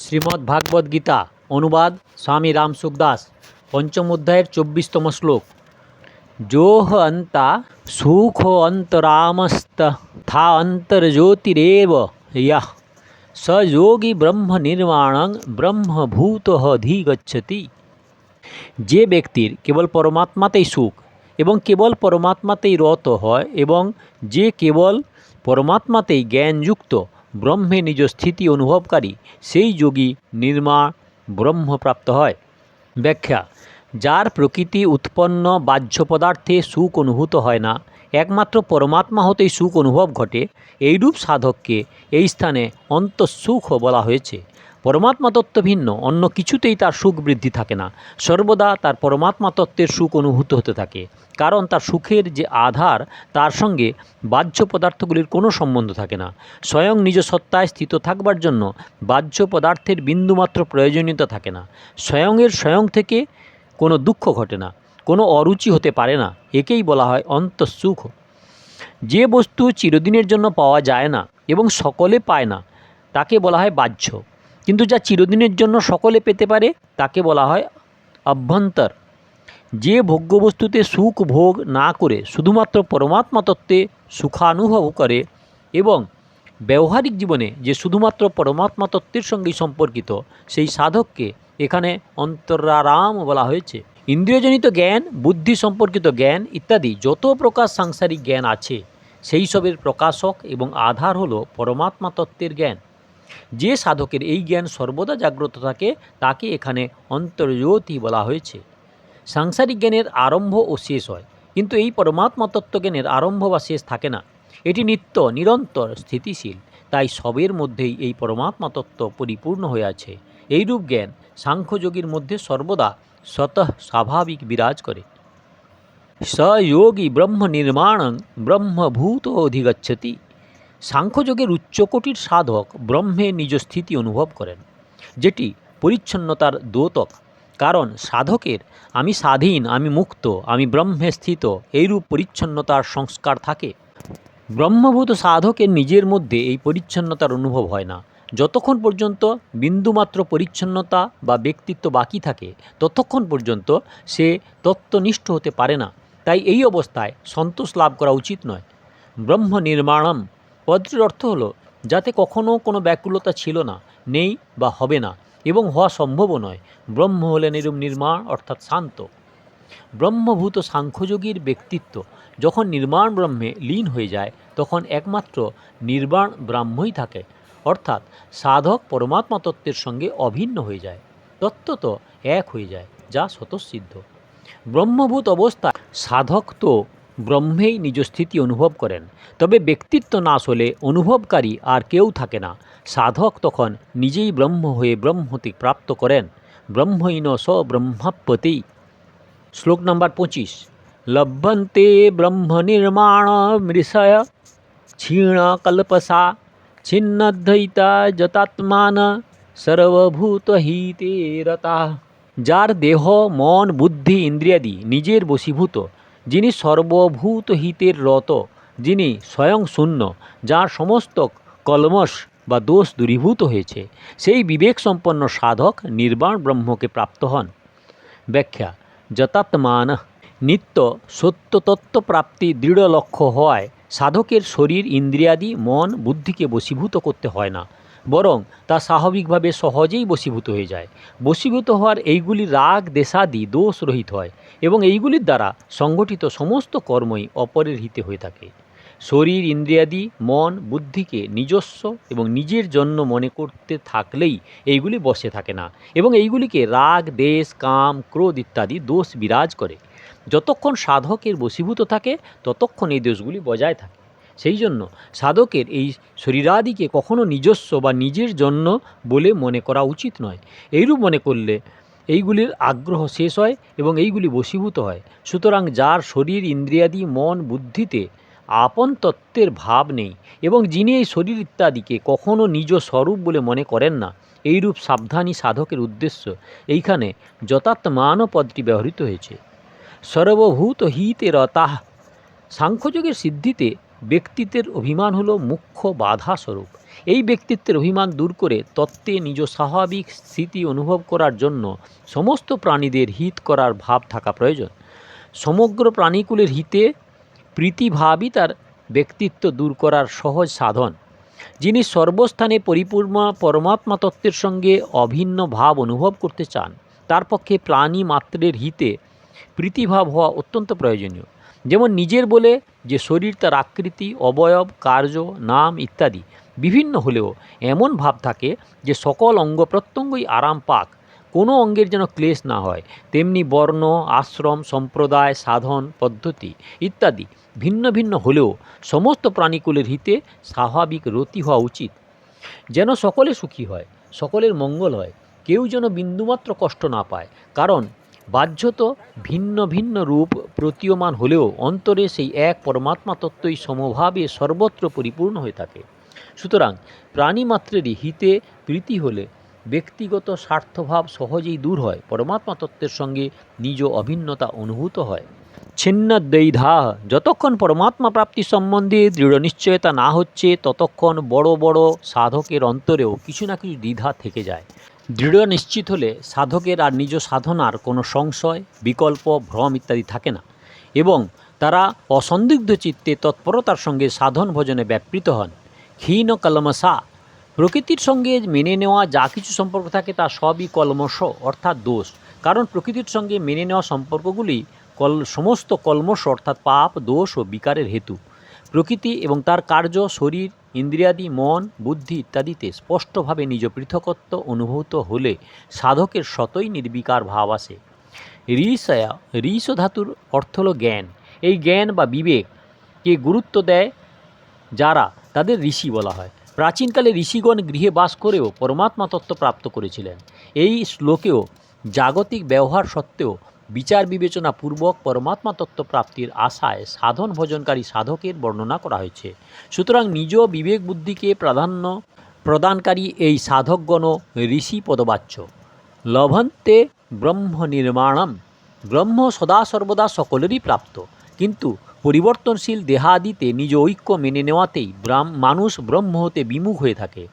শ্রীমদ্ ভাগবত গীতা অনুবাদ স্বামী রাম সুখদাস পঞ্চম অধ্যায়ের চব্বিশতম শ্লোক যোহ অন্তা সুখ অন্তরামস্ত থা অন্তর্জ্যোতিরেব ইয়ঃ স যোগী ব্রহ্ম নির্মাণং ব্রহ্মভূত অধিগচ্ছতি যে ব্যক্তির কেবল পরমাত্মাতেই সুখ এবং কেবল পরমাত্মাতেই রত হয় এবং যে কেবল পরমাত্মাতেই জ্ঞানযুক্ত ব্রহ্মে নিজ স্থিতি অনুভবকারী, সেই যোগী নির্মা ব্রহ্মপ্রাপ্ত হয়। ব্যাখ্যা, যার প্রকৃতি উৎপন্ন বাহ্য পদার্থে সুখ অনুভূত হয় না, একমাত্র পরমাত্মা হতেই সুখ অনুভব ঘটে, এইরূপ সাধককে এই স্থানে অন্তঃসুখ বলা হয়েছে। পরমাত্মা তত্ত্ব ভিন্ন অন্য কিছুতেই তার সুখ বৃদ্ধি থাকে না। সর্বদা তার পরমাত্মা তত্ত্বের সুখ অনুভূত হতে থাকে, কারণ তার সুখের যে আধার, তার সঙ্গে বাহ্য পদার্থগুলির কোনো সম্বন্ধ থাকে না। স্বয়ং নিজ সত্তায় স্থিত থাকবার জন্য বাহ্য পদার্থের বিন্দুমাত্র প্রয়োজনীয়তা থাকে না। স্বয়ংয়ের স্বয়ং থেকে কোনো দুঃখ ঘটে না, কোনো অরুচি হতে পারে না, একেই বলা হয় অন্তঃসুখ। যে বস্তু চিরদিনের জন্য পাওয়া যায় না এবং সকলে পায় না, তাকে বলা হয় বাহ্য। কিন্তু যা চিরদিনের জন্য সকলে পেতে পারে, তাকে বলা হয় অভ্যন্তর। যে ভোগ্যবস্তুতে সুখ ভোগ না করে শুধুমাত্র পরমাত্মা তত্ত্বে সুখানুভব করে এবং ব্যবহারিক জীবনে যে শুধুমাত্র পরমাত্মা তত্ত্বের সঙ্গেই সম্পর্কিত, সেই সাধককে এখানে অন্তরারাম বলা হয়েছে। ইন্দ্রিয়জনিত জ্ঞান, বুদ্ধি সম্পর্কিত জ্ঞান ইত্যাদি যত প্রকার সাংসারিক জ্ঞান আছে, সেই সবের প্রকাশক এবং আধার হলো পরমাত্মা তত্ত্বের জ্ঞান। যে সাধকের এই জ্ঞান সর্বদা জাগ্রত থাকে, তাকে এখানে অন্তর্জ্যোতি বলা হয়েছে। সাংসারিক জ্ঞানের আরম্ভ ও শেষ হয়, কিন্তু এই পরমাত্মা তত্ত্বজ্ঞানের আরম্ভ বা শেষ থাকে না। এটি নিত্য, নিরন্তর স্থিতিশীল, তাই সবের মধ্যেই এই পরমাত্মা তত্ত্ব পরিপূর্ণ হয়ে আছে। এইরূপ জ্ঞান সাংখ্যযোগীর মধ্যে সর্বদা স্বতঃ স্বাভাবিক বিরাজ করে। স যোগী ব্রহ্ম নির্মাণং ব্রহ্মভূত অধিগচ্ছতি সাংখ্যযোগের উচ্চকোটির সাধক ব্রহ্মে নিজ স্থিতি অনুভব করেন, যেটি পরিচ্ছন্নতার দ্যোতক কারণ সাধকের আমি স্বাধীন, আমি মুক্ত, আমি ব্রহ্মে স্থিত, এইরূপ পরিচ্ছন্নতার সংস্কার থাকে। ব্রহ্মভূত সাধকের নিজের মধ্যে এই পরিচ্ছন্নতার অনুভব হয় না। যতক্ষণ পর্যন্ত বিন্দুমাত্র পরিচ্ছন্নতা বা ব্যক্তিত্ব বাকি থাকে, ততক্ষণ পর্যন্ত সে তত্ত্বনিষ্ঠ হতে পারে না। তাই এই অবস্থায় সন্তোষ লাভ করা উচিত নয়। ব্রহ্ম নির্মাণম পদটির অর্থ হলো, যাতে কখনও কোনো ব্যাকুলতা ছিল না, নেই বা হবে না, এবং হওয়া সম্ভবও নয়। ব্রহ্ম হলেন এরূপ নির্মাণ, অর্থাৎ শান্ত। ব্রহ্মভূত সাংখ্যযোগীর ব্যক্তিত্ব যখন নির্মাণ ব্রহ্মে লীন হয়ে যায়, তখন একমাত্র নির্বাণ ব্রাহ্মই থাকে, অর্থাৎ সাধক পরমাত্মা তত্ত্বের সঙ্গে অভিন্ন হয়ে যায়, তত্ত্বত এক হয়ে যায়, যা স্বতঃসিদ্ধ। ব্রহ্মভূত অবস্থায় সাধক তো ব্রহ্মেই নিজ স্থিতি অনুভব করেন। তবে ব্যক্তিত্ব নাশ হলে অনুভবকারী আর কেউ থাকে না। সাধক তখন নিজেই ব্রহ্ম হয়ে ব্রহ্মতি প্রাপ্ত করেন। ব্রহ্মইন স ব্রহ্মাপতি শ্লোক নাম্বার পঁচিশ। লভ্যন্তে ব্রহ্ম নির্মাণ মৃষয় ক্ষীণ কল্পসা ছিন্নদ্বৈতা যতাত্মান সর্বভূত হিতে রতা। যার দেহ, মন, বুদ্ধি, ইন্দ্রিয়াদি নিজের বশীভূত। যিনি সর্বভূত হিতের রত, যিনি স্বয়ং শূন্য, যার সমস্ত কলমশ বা দোষ দূরীভূত হয়েছে, সেই বিবেক সম্পন্ন সাধক নির্বাণ ব্রহ্মকে প্রাপ্ত হন। ব্যাখ্যা, যতাত্মান, নিত্য সত্যতত্ত্ব প্রাপ্তি দৃঢ় লক্ষ্য হওয়ায় সাধকের শরীর, ইন্দ্রিয়াদি, মন, বুদ্ধিকে বশীভূত করতে হয় না। বরং তা স্বাভাবিকভাবে সহজেই বশীভূত হয়ে যায়। বশীভূত হওয়ার এইগুলি রাগ, দেশাদি, দোষ রহিত হয় এবং এইগুলির দ্বারা সংগঠিত সমস্ত কর্মই অপরের হিতে হয়ে থাকে। শরীর, ইন্দ্রিয়াদি, মন, বুদ্ধিকে নিজস্ব এবং নিজের জন্য মনে করতে থাকলেই এইগুলি বসে থাকে না এবং এইগুলিকে রাগ, দেশ, কাম, ক্রোধ ইত্যাদি দোষ বিরাজ করে। যতক্ষণ সাধকের বশীভূত থাকে, ততক্ষণ এই দোষগুলি বজায় থাকে। সেই জন্য সাধকের এই শরীরাদিকে কখনো নিজস্ব বা নিজের জন্য বলে মনে করা উচিত নয়। এইরূপ মনে করলে এইগুলির আগ্রহ শেষ হয় এবং এইগুলি বশীভূত হয়। সুতরাং যার শরীর, ইন্দ্রিয়াদি, মন, বুদ্ধিতে আপন তত্ত্বের ভাব নেই এবং যিনি এই শরীর ইত্যাদিকে কখনো নিজ স্বরূপ বলে মনে করেন না, এইরূপ সাবধানী সাধকের উদ্দেশ্য এইখানে যথাত্মান পদটি ব্যবহৃত হয়েছে। সর্বভূত হিতে রতাহ। সাংখ্যযোগের সিদ্ধিতে ব্যক্তিত্বের অভিমান হলো মুখ্য বাধা স্বরূপ এই ব্যক্তিত্বের অভিমান দূর করে তত্ত্বে নিজ স্বাভাবিক স্থিতি অনুভব করার জন্য সমস্ত প্রাণীদের হিত করার ভাব থাকা প্রয়োজন। সমগ্র প্রাণীকুলের হিতে প্রীতিভাবই তার ব্যক্তিত্ব দূর করার সহজ সাধন, যিনি সর্বস্থানে পরিপূর্ণ পরমাত্মা তত্ত্বের সঙ্গে অভিন্ন ভাব অনুভব করতে চান, তার পক্ষে প্রাণী মাত্রের হিতে প্রীতিভাব হওয়া অত্যন্ত প্রয়োজনীয়। যেমন নিজের বলে যে শরীর তার আকৃতি, অবয়ব, কার্য, নাম ইত্যাদি বিভিন্ন হলেও এমন ভাব থাকে যে সকল অঙ্গ প্রত্যঙ্গই আরাম পাক। কোনো অঙ্গের যেন ক্লেশ না হয়। তেমনি বর্ণ, আশ্রম, সম্প্রদায়, সাধন, পদ্ধতি ইত্যাদি ভিন্ন ভিন্ন হলেও সমস্ত প্রাণীকুলের হিতে স্বাভাবিক রতি হওয়া উচিত। যেন সকলে সুখী হয়, সকলের মঙ্গল হয়, কেউ যেন বিন্দুমাত্র কষ্ট না পায়। কারণ বাহ্যত ভিন্ন ভিন্ন রূপ প্রতীয়মান হলেও অন্তরে সেই এক পরমাত্মা তত্ত্বই সমভাবে সর্বত্র পরিপূর্ণ হয়ে থাকে। সুতরাং প্রাণীমাত্রেরই হিতে প্রীতি হলে ব্যক্তিগত স্বার্থভাব সহজেই দূর হয়, পরমাত্মা তত্ত্বের সঙ্গে নিজ অভিন্নতা অনুভূত হয়। ছিন্ন দ্বৈধা যতক্ষণ পরমাত্মা প্রাপ্তি সম্বন্ধে দৃঢ় নিশ্চয়তা না হচ্ছে, ততক্ষণ বড় বড় সাধকের অন্তরেও কিছু না কিছু দ্বিধা থেকে যায়। দৃঢ় নিশ্চিত হলে সাধকের আর নিজ সাধনার কোনো সংশয়, বিকল্প, ভ্রম ইত্যাদি থাকে না এবং তারা অসন্দিগ্ধ চিত্তে তৎপরতার সঙ্গে সাধন ভজনে ব্যাপৃত হন। ক্ষীণ কলমসা প্রকৃতির সঙ্গে মেনে নেওয়া যা কিছু সম্পর্ক থাকে তা সবই কলমশ অর্থাৎ দোষ। কারণ প্রকৃতির সঙ্গে মেনে নেওয়া সম্পর্কগুলি কল, সমস্ত কলমশ অর্থাৎ পাপ, দোষ ও বিকারের হেতু। প্রকৃতি এবং তার কার্য, শরীর ইন্দ্রিয়াদি, মন, বুদ্ধি ইত্যাদিতে স্পষ্টভাবে নিজ পৃথকত্ব অনুভূত হলে সাধকের শতই নির্বিকার ভাব আসে। ঋষয়া ঋষ ধাতুর অর্থ হল জ্ঞান। এই জ্ঞান বা বিবেককে গুরুত্ব দেয় যারা তাদের ঋষি বলা হয়। প্রাচীনকালে ঋষিগণ গৃহে বাস করেও পরমাত্মা তত্ত্ব প্রাপ্ত করেছিলেন। এই শ্লোকেও জাগতিক ব্যবহার সত্ত্বেও বিচার বিবেচনা পূর্বক পরমাত্মা তত্ত্ব প্রাপ্তির আশায় সাধন ভোজনকারী সাধকের বর্ণনা করা হয়েছে। সুতরাং নিজ বিবেক বুদ্ধিকে প্রাধান্য প্রদানকারী এই সাধকগণ ঋষি পদবাচ্য। লভন্তে ব্রহ্ম নির্মাণম ব্রহ্ম সদা সর্বদা সকলেরই প্রাপ্ত। কিন্তু পরিবর্তনশীল দেহাদিতে নিজ ঐক্য মেনে নেওয়াতেই মানুষ ব্রহ্ম হতে বিমুখ হয়ে থাকে।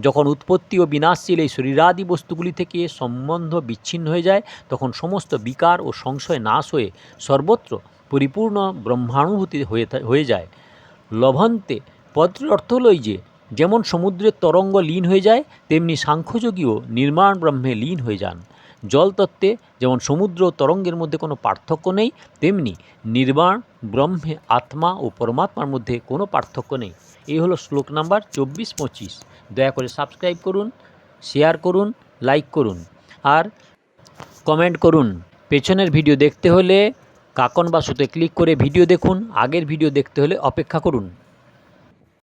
যখন উৎপত্তি ও বিনাশশীল এই শরীরাদি বস্তুগুলি থেকে সম্বন্ধ বিচ্ছিন্ন হয়ে যায়, তখন সমস্ত বিকার ও সংশয় নাশ হয়ে সর্বত্র পরিপূর্ণ ব্রহ্মানুভূতি হয়ে যায়। লভন্তে পত্রের অর্থ হলই যে, যেমন সমুদ্রের তরঙ্গ লীন হয়ে যায়, তেমনি সাংখ্যযোগীও নির্মাণ ব্রহ্মে লীন হয়ে যান। জল তত্ত্বে যেমন সমুদ্র তরঙ্গের মধ্যে কোনো পার্থক্য নেই, তেমনি নির্বাণ, ব্রহ্মে আত্মা ও পরমাত্মার মধ্যে কোনো পার্থক্য নেই। এই হলো শ্লোক নাম্বার চব্বিশ পঁচিশ দয়া করে সাবস্ক্রাইব করুন, শেয়ার করুন, লাইক করুন আর কমেন্ট করুন। পেছনের ভিডিও দেখতে হলে কাকন বাসুতে ক্লিক করে ভিডিও দেখুন, আগের ভিডিও দেখতে হলে অপেক্ষা করুন।